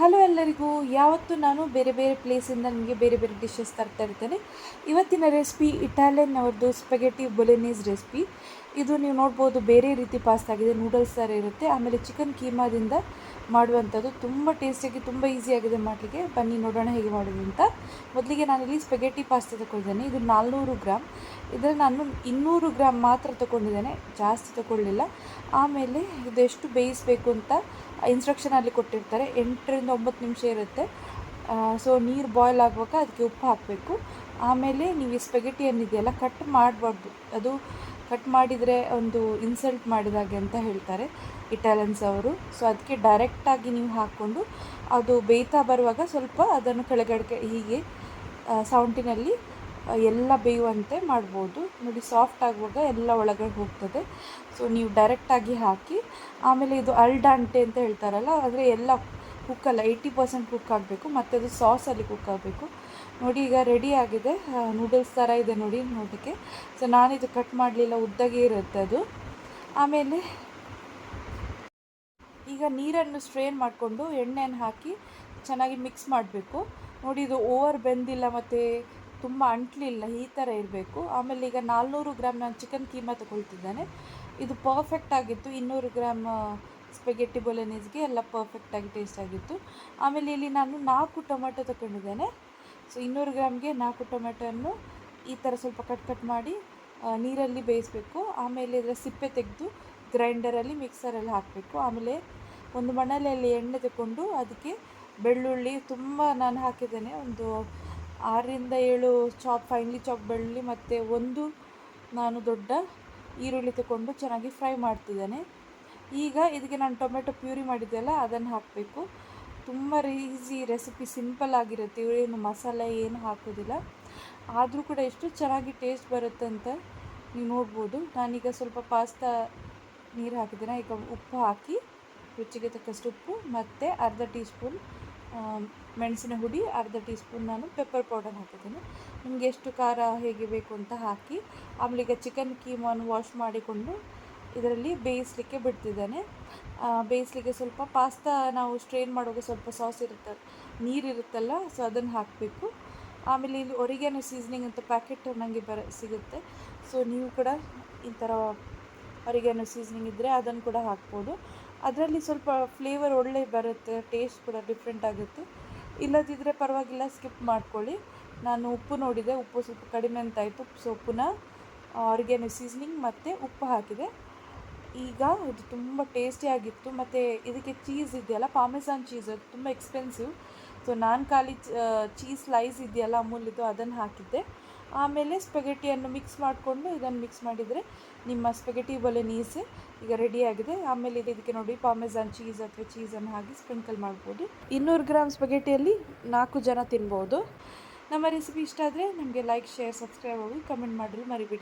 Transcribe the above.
Hello ಎಲ್ಲರಿಗೂ, ಯಾವತ್ತೂ ನಾನು ಬೇರೆ ಬೇರೆ ಪ್ಲೇಸಿಂದ ನಿಮಗೆ ಬೇರೆ ಬೇರೆ ಡಿಶಸ್ ತರ್ತಾ ಇರ್ತೇನೆ. ಇವತ್ತಿನ ರೆಸಿಪಿ ಇಟಾಲಿಯನ್ ಅವ್ರದ್ದು ಸ್ಪೆಗೆಟಿ ಬೊಲೆನೀಸ್ ರೆಸಿಪಿ ಇದು ನೀವು ನೋಡ್ಬೋದು ಬೇರೆ ರೀತಿ ಪಾಸ್ತಾ ಆಗಿದೆ ನೂಡಲ್ಸ್ ಥರ ಇರುತ್ತೆ. ಆಮೇಲೆ ಚಿಕನ್ ಕೀಮಾದಿಂದ ಮಾಡುವಂಥದ್ದು ತುಂಬ ಟೇಸ್ಟಿಯಾಗಿ ತುಂಬ ಈಸಿಯಾಗಿದೆ ಮಾಡಲಿಕ್ಕೆ ಬನ್ನಿ ನೋಡೋಣ ಹೇಗೆ ಮಾಡೋದು ಅಂತ. ಮೊದಲಿಗೆ ನಾನು ಇಲ್ಲಿ ಸ್ಪೆಗೆಟಿ ಪಾಸ್ತಾ ತಗೊಂಡಿದ್ದೇನೆ ಇದು ನಾಲ್ನೂರು ಗ್ರಾಮ್ ಇದರಲ್ಲಿ ನಾನು ಇನ್ನೂರು ಗ್ರಾಮ್ ಮಾತ್ರ ತೊಗೊಂಡಿದ್ದೇನೆ ಜಾಸ್ತಿ ತೊಗೊಳ್ಳಿಲ್ಲ. ಆಮೇಲೆ ಇದೆಷ್ಟು ಬೇಯಿಸಬೇಕು ಅಂತ ಇನ್ಸ್ಟ್ರಕ್ಷನಲ್ಲಿ ಕೊಟ್ಟಿರ್ತಾರೆ. ಎಂಟರಿಂದ ಒಂಬತ್ತು ನಿಮಿಷ ಇರುತ್ತೆ. ಸೊ ನೀರು ಬಾಯ್ಲ್ ಆಗುವಾಗ ಅದಕ್ಕೆ ಉಪ್ಪು ಹಾಕಬೇಕು. ಆಮೇಲೆ ನೀವು ಈ ಸ್ಪೆಗೆಟಿ ಏನಿದೆಯಲ್ಲ ಕಟ್ ಮಾಡಬಾರ್ದು. ಅದು ಕಟ್ ಮಾಡಿದರೆ ಒಂದು ಇನ್ಸಲ್ಟ್ ಮಾಡಿದಾಗೆ ಅಂತ ಹೇಳ್ತಾರೆ ಇಟಾಲಿಯನ್ಸ್ ಅವರು. ಸೊ ಅದಕ್ಕೆ ಡೈರೆಕ್ಟಾಗಿ ನೀವು ಹಾಕ್ಕೊಂಡು ಅದು ಬೇಯ್ತಾ ಬರುವಾಗ ಸ್ವಲ್ಪ ಅದನ್ನು ಕೆಳಗಡೆಗೆ ಹೀಗೆ ಸೌಂಟಿನಲ್ಲಿ ಎಲ್ಲ ಬೇಯುವಂತೆ ಮಾಡ್ಬೋದು. ನೋಡಿ ಸಾಫ್ಟ್ ಆಗುವಾಗ ಎಲ್ಲ ಒಳಗಡೆ ಹೋಗ್ತದೆ. ಸೊ ನೀವು ಡೈರೆಕ್ಟಾಗಿ ಹಾಕಿ, ಆಮೇಲೆ ಇದು ಅಲ್ಡಾಂಟೆ ಅಂತ ಹೇಳ್ತಾರಲ್ಲ, ಆದರೆ ಎಲ್ಲ ಕುಕ್ಕಲ್ಲ ಏಯ್ಟಿ ಪರ್ಸೆಂಟ್ ಕುಕ್ ಆಗಬೇಕು, ಮತ್ತು ಅದು ಸಾಸಲ್ಲಿ ಕುಕ್ ಆಗಬೇಕು. ನೋಡಿ, ಈಗ ರೆಡಿ ಆಗಿದೆ. ನೂಡಲ್ಸ್ ಥರ ಇದೆ ನೋಡಿ ನೋಡೋಕ್ಕೆ ಸೊ ನಾನಿದು ಕಟ್ ಮಾಡಲಿಲ್ಲ, ಉದ್ದಾಗಿ ಇರುತ್ತೆ ಅದು. ಆಮೇಲೆ ಈಗ ನೀರನ್ನು ಸ್ಟ್ರೇನ್ ಮಾಡಿಕೊಂಡು ಎಣ್ಣೆಯನ್ನು ಹಾಕಿ ಚೆನ್ನಾಗಿ ಮಿಕ್ಸ್ ಮಾಡಬೇಕು. ನೋಡಿ, ಇದು ಓವರ್ ಬೆಂದಿಲ್ಲ ಮತ್ತು ತುಂಬ ಅಂಟ್ಲಿಲ್ಲ, ಈ ಥರ ಇರಬೇಕು. ಆಮೇಲೆ ಈಗ ನಾಲ್ನೂರು ಗ್ರಾಮ್ ನಾನು ಚಿಕನ್ ಕೀಮಾ ತೊಗೊಳ್ತಿದ್ದೇನೆ. ಇದು ಪರ್ಫೆಕ್ಟ್ ಆಗಿತ್ತು, ಇನ್ನೂರು ಗ್ರಾಮ್ ಸ್ಪೆಗೆಟ್ಟಿ ಬೊಲೆನೀಸ್ಗೆ ಎಲ್ಲ ಪರ್ಫೆಕ್ಟಾಗಿ ಟೇಸ್ಟ್ ಆಗಿತ್ತು. ಆಮೇಲೆ ಇಲ್ಲಿ ನಾನು ನಾಲ್ಕು ಟೊಮೆಟೊ ತಗೊಂಡಿದ್ದೇನೆ ಸೊ ಇನ್ನೂರು ಗ್ರಾಮ್ಗೆ ನಾಲ್ಕು ಟೊಮೆಟೊನ್ನು ಈ ಥರ ಸ್ವಲ್ಪ ಕಟ್ ಕಟ್ ಮಾಡಿ ನೀರಲ್ಲಿ ಬೇಯಿಸಬೇಕು. ಆಮೇಲೆ ಇದರ ಸಿಪ್ಪೆ ತೆಗೆದು ಗ್ರೈಂಡರಲ್ಲಿ ಮಿಕ್ಸರಲ್ಲಿ ಹಾಕಬೇಕು. ಆಮೇಲೆ ಒಂದು ಮಣಲೆಯಲ್ಲಿ ಎಣ್ಣೆ ತಗೊಂಡು ಅದಕ್ಕೆ ಬೆಳ್ಳುಳ್ಳಿ ತುಂಬ ನಾನು ಹಾಕಿದ್ದೇನೆ. ಒಂದು ಆರರಿಂದ ಏಳು ಚಾಪ್ ಫೈನ್ಲಿ ಚಾಪ್ ಬೆಳ್ಳುಳ್ಳಿ ಮತ್ತು ಒಂದು ನಾನು ದೊಡ್ಡ ಈರುಳ್ಳಿ ತಗೊಂಡು ಚೆನ್ನಾಗಿ ಫ್ರೈ ಮಾಡ್ತಿದ್ದೇನೆ. ಈಗ ಇದಕ್ಕೆ ನಾನು ಟೊಮೆಟೊ ಪ್ಯೂರಿ ಮಾಡಿದ್ದೆಲ್ಲ ಅದನ್ನು ಹಾಕಬೇಕು. ತುಂಬ ಈಸಿ ರೆಸಿಪಿ, ಸಿಂಪಲ್ ಆಗಿರುತ್ತೆ. ಏನು ಮಸಾಲೆ ಏನು ಹಾಕೋದಿಲ್ಲ. ಆದರೂ ಕೂಡ ಎಷ್ಟು ಚೆನ್ನಾಗಿ ಟೇಸ್ಟ್ ಬರುತ್ತೆ ಅಂತ ನೀವು ನೋಡ್ಬೋದು. ನಾನೀಗ ಸ್ವಲ್ಪ ಪಾಸ್ತಾ ನೀರು ಹಾಕಿದ್ದೇನೆ. ಈಗ ಉಪ್ಪು ಹಾಕಿ ರುಚಿಗೆ ತಕ್ಕಷ್ಟು ಉಪ್ಪು ಮತ್ತು ಅರ್ಧ ಟೀ ಸ್ಪೂನ್ ಮೆಣಸಿನ ಹುಡಿ, ಅರ್ಧ ಟೀ ಸ್ಪೂನ್ ನಾನು ಪೆಪ್ಪರ್ ಪೌಡರ್ ಹಾಕಿದ್ದೇನೆ. ನಿಮಗೆ ಎಷ್ಟು ಖಾರ ಹೇಗೆ ಬೇಕು ಅಂತ ಹಾಕಿ, ಆಮೇಲೆ ಈಗ ಚಿಕನ್ ಕೀಮನ್ನು ವಾಶ್ ಮಾಡಿಕೊಂಡು ಇದರಲ್ಲಿ ಬೇಯಿಸಲಿಕ್ಕೆ ಬಿಡ್ತಿದ್ದೇನೆ. ಬೇಯಿಸಲಿಕ್ಕೆ ಸ್ವಲ್ಪ ಪಾಸ್ತಾ ನಾವು ಸ್ಟ್ರೈನ್ ಮಾಡುವಾಗ ಸ್ವಲ್ಪ ಸಾಸ್ ಇರುತ್ತೆ ನೀರಿರುತ್ತಲ್ಲ ಸೊ ಅದನ್ನು ಹಾಕಬೇಕು. ಆಮೇಲೆ ಇಲ್ಲಿ ಒರಿಗೆನೋ ಸೀಸನಿಂಗ್ ಅಂತ ಪ್ಯಾಕೆಟ್ ನನಗೆ ಬರ, ಸಿಗುತ್ತೆ. ಸೊ ನೀವು ಕೂಡ ಈ ಥರ ಒರಿಗೇನೋ ಸೀಸನಿಂಗ್ ಇದ್ದರೆ ಅದನ್ನು ಕೂಡ ಹಾಕ್ಬೋದು. ಅದರಲ್ಲಿ ಸ್ವಲ್ಪ ಫ್ಲೇವರ್ ಒಳ್ಳೆ ಬರುತ್ತೆ ಟೇಸ್ಟ್ ಕೂಡ ಡಿಫ್ರೆಂಟ್ ಆಗುತ್ತೆ. ಇಲ್ಲದಿದ್ದರೆ ಪರವಾಗಿಲ್ಲ ಸ್ಕಿಪ್ ಮಾಡ್ಕೊಳ್ಳಿ. ನಾನು ಉಪ್ಪು ನೋಡಿದೆ, ಉಪ್ಪು ಸ್ವಲ್ಪ ಕಡಿಮೆ ಅಂತಾಯಿತು ಸೊ ಪುನಃ ಆರ್ಗ್ಯಾನೋ ಸೀಸನಿಂಗ್ ಮತ್ತು ಉಪ್ಪು ಹಾಕಿದೆ. ಈಗ ಇದು ತುಂಬ ಟೇಸ್ಟಿಯಾಗಿತ್ತು ಮತ್ತು ಇದಕ್ಕೆ ಚೀಸ್ ಇದೆಯಲ್ಲ ಪಾಮೆಸಾನ್ ಚೀಸ್ ಅದು ತುಂಬ ಎಕ್ಸ್ಪೆನ್ಸಿವ್ ಸೊ ನಾನು ಖಾಲಿ ಚೀಸ್ ಸ್ಲೈಸ್ ಇದೆಯಲ್ಲ ಅಮೂಲ್ಯದು ಅದನ್ನು ಹಾಕಿದ್ದೆ. ಆಮೇಲೆ ಸ್ಪೆಗೆಟಿಯನ್ನು ಮಿಕ್ಸ್ ಮಾಡಿಕೊಂಡು ಇದನ್ನು ಮಿಕ್ಸ್ ಮಾಡಿದರೆ ನಿಮ್ಮ ಸ್ಪೆಗೆಟಿ ನೀಸ್ ಈಗ ರೆಡಿಯಾಗಿದೆ ಆಮೇಲೆ ಇದಕ್ಕೆ ನೋಡಿ ಪಾಮೆಜಾನ್ ಚೀಸ್ ಅಥವಾ ಚೀಸನ್ನು ಹಾಕಿ ಸ್ಪ್ರಿಂಕಲ್ ಮಾಡ್ಬೋದು. ಇನ್ನೂರು ಗ್ರಾಮ್ ಸ್ಪೆಗೆಟಿಯಲ್ಲಿ ನಾಲ್ಕು ಜನ ತಿನ್ಬೋದು. ನಮ್ಮ ರೆಸಿಪಿ ಇಷ್ಟ ಆದರೆ ನಮಗೆ ಲೈಕ್ ಶೇರ್ ಸಬ್ಸ್ಕ್ರೈಬ್ ಆಗಿ ಕಮೆಂಟ್ ಮಾಡಿರಿ ಮರಿಬೇಡಿ.